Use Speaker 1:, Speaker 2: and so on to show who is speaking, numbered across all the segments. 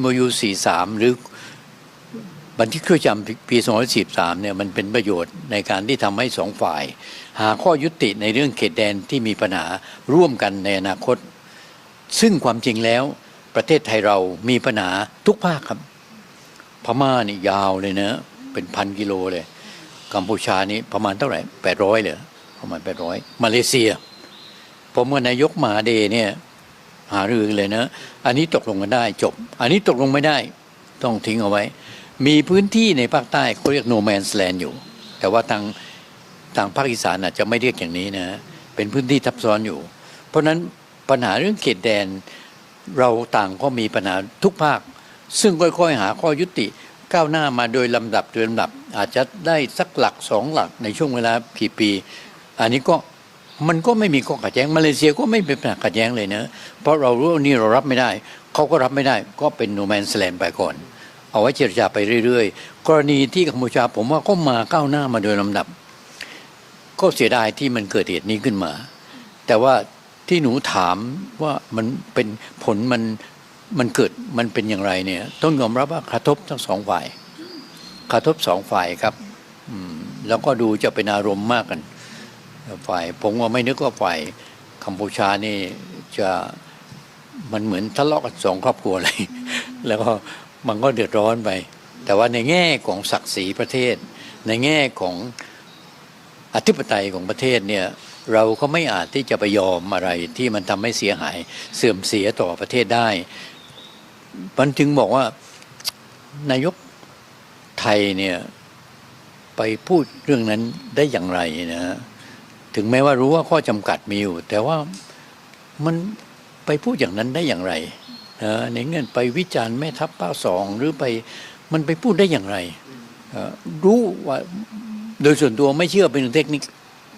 Speaker 1: MOU 43 หรือบันทึกช่วยจำปี243เนี่ยมันเป็นประโยชน์ในการที่ทำให้สองฝ่าย หาข้อยุติในเรื่องเขตแดนที่มีปัญหาร่วมกันในอนาคต ซึ่งความจริงแล้วประเทศไทยเรามีปัญหาทุกภาคครับ พม่านี่ยาวเลยนะเป็นพันกิโลเลย กัมพูชานี่ประมาณเท่าไหร่แปดร้อยเลยประมาณแปดร้อยมาเลเซีย ผมกับนายกมาเดเนี่ย หารือเลยนะ อันนี้ตกลงกันได้จบ อันนี้ตกลงไม่ได้ต้องทิ้งเอาไว้ มีพื้นที่ในภาคใต้เขาเรียก no man's land อยู่ แต่ว่าทางทางภาคอีสานอาจจะไม่เรียกอย่างนี้นะ เป็นพื้นที่ทับซ้อนอยู่ เพราะฉะนั้นปัญหาเรื่องเขตแดนเราต่างก็มีปัญหาทุกภาค ซึ่งค่อยๆ หาข้อยุติก้าวหน้ามาโดยลำดับโดยลำดับ อาจจะได้สักหลักสองหลักในช่วงเวลากี่ปี อันนี้ก็ มันก็ไม่มีข้อขัดแย้งมาเลเซียก็ไม่เป็นปัญหาขัดแย้งเลยนะเพราะเรารู้ว่านี่เรารับไม่ได้เขาก็รับไม่ได้ก็เป็นโนแมนสแลนไปก่อน เอาไว้เจรจาไปเรื่อย ๆ กรณีที่กัมพูชาผมว่าก็มาก้าวหน้ามาโดยลำดับ ก็เสียดายที่มันเกิดเหตุนี้ขึ้นมา แต่ว่าที่หนูถามว่ามันเป็นผลมันมันเกิดมันเป็นอย่างไรเนี่ย ต้องยอมรับว่ากระทบทั้งสองฝ่ายกระทบสองฝ่ายครับอืมแล้วก็ดูจะเป็นอารมณ์มากกัน ฝ่าย ผมว่าไม่นึกว่าฝ่ายกัมพูชานี่จะมันเหมือนทะเลาะกันสองครอบครัวเลย แล้วก็มันก็เดือดร้อนไป แต่ว่าในแง่ของศักดิ์ศรีประเทศ ในแง่ของอธิปไตยของประเทศเนี่ยเราก็ไม่อาจที่จะไปยอมอะไรที่มันทำให้เสียหายเสื่อมเสียต่อประเทศได้มันจึงบอกว่านายกไทยเนี่ยไปพูดเรื่องนั้นได้อย่างไรนะฮะ ถึงแม้ว่ารู้ว่าข้อจำกัดมีอยู่ แต่ว่ามันไปพูดอย่างนั้นได้อย่างไรนะในเงื่อนไปวิจารณ์แม่ทัพภาสองหรือไปมันไปพูดได้อย่างไร รู้ว่าโดยส่วนตัวไม่เชื่อเป็นเทคนิค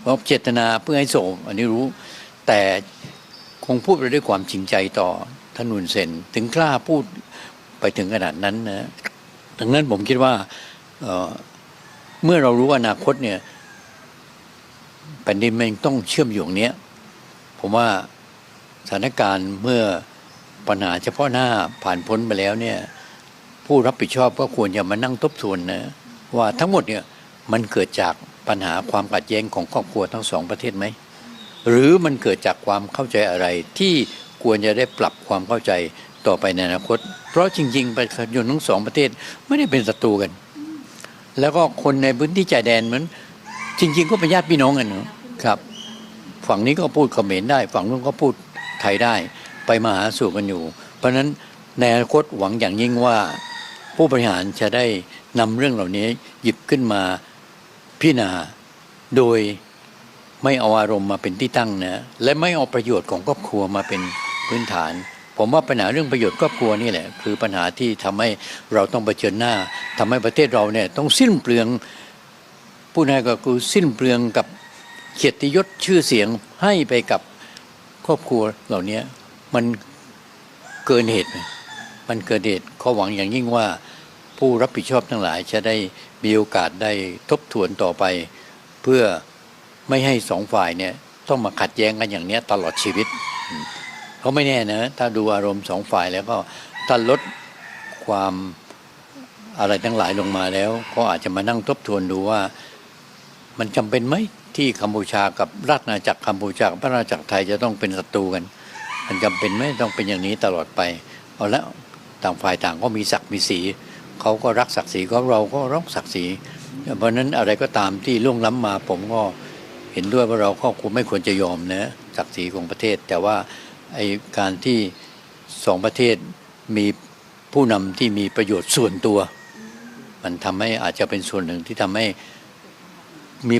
Speaker 1: เพราเจตนาเพื่อให้ส่งอันนี้รู้ แต่คงพูดไปด้วยความจริงใจต่อทนนุนเซนถึงกล้าพูดไปถึงขนาดนั้นนะดังนั้นผมคิดว่าเเมื่อเรารู้ว่าอนาคตเนี่ย แผ่นดินมันต้องเชื่อมโยงเนี้ยผมว่าสถานการณ์เมื่อปัญหาเฉพาะหน้าผ่านพ้นไปแล้วเนี่ยผู้รับผิดชอบก็ควรจะมานั่งทบทวนนะว่าทั้งหมดเนี่ยมันเกิดจากปัญหาความขัดแย้งของครอบครัวทั้งสองประเทศไหมหรือมันเกิดจากความเข้าใจอะไรที่ควรจะได้ปรับความเข้าใจต่อไปในอนาคต เพราะจริงๆประชาชนทั้งสองประเทศไม่ได้เป็นศัตรูกัน แล้วก็คนในพื้นที่ชายแดนเหมือน จริง ๆ ก็เป็นญาติพี่น้องกันเนอะครับ ฝั่งนี้ก็พูดเขมรได้ ฝั่งนู้นก็พูดไทยได้ ไปมาหาสู่กันอยู่ เพราะฉะนั้นในอนาคตหวังอย่างยิ่งว่า ผู้บริหารจะได้นำเรื่องเหล่านี้หยิบขึ้นมาพิจารณาโดยไม่เอาอารมณ์มาเป็นที่ตั้งนะและไม่เอาประโยชน์ของครอบครัวมาเป็นพื้นฐาน ผมว่าปัญหาเรื่องประโยชน์ครอบครัวนี่แหละ คือปัญหาที่ทำให้เราต้องเผชิญหน้าทำให้ประเทศเราเนี่ยต้องสิ้นเปลือง ผู้นายก็คือสิ้นเปลืองกับเกียรติยศชื่อเสียงให้ไปกับครอบครัวเหล่านี้มันเกินเหตุ มันเกินเหตุข้อหวังอย่างยิ่งว่า ผู้รับผิดชอบทั้งหลายจะได้มีโอกาสได้ทบทวนต่อไป เพื่อไม่ให้สองฝ่ายเนี่ยต้องมาขัดแย้งกันอย่างนี้ตลอดชีวิตเพราไม่แน่นะถ้าดูอารมณ์สองฝ่ายแล้วก็ถ้าลดความอะไรทั้งหลายลงมาแล้ว ก็อาจจะมานั่งทบทวนดูว่า มันจำเป็นไหมที่กัมพูชากับราชอาณาจักรกัมพูชากับพระราชาจักรไทยจะต้องเป็นศัตรูกัน มันจำเป็นไหมต้องเป็นอย่างนี้ตลอดไปเอาละต่างฝ่ายต่างก็มีศักดิ์มีสีเขาก็รักศักดิ์ศรีของเราก็รักศักดิ์ศรีเพราะนั้นอะไรก็ตามที่ล่วงล้ำมาผมก็เห็นด้วยว่าเราก็คงไม่ควรจะยอมนะศักดิ์ศรีของประเทศ แต่ว่าไอการที่สองประเทศมีผู้นำที่มีประโยชน์ส่วนตัว มันทำให้อาจจะเป็นส่วนหนึ่งที่ทำให้ มี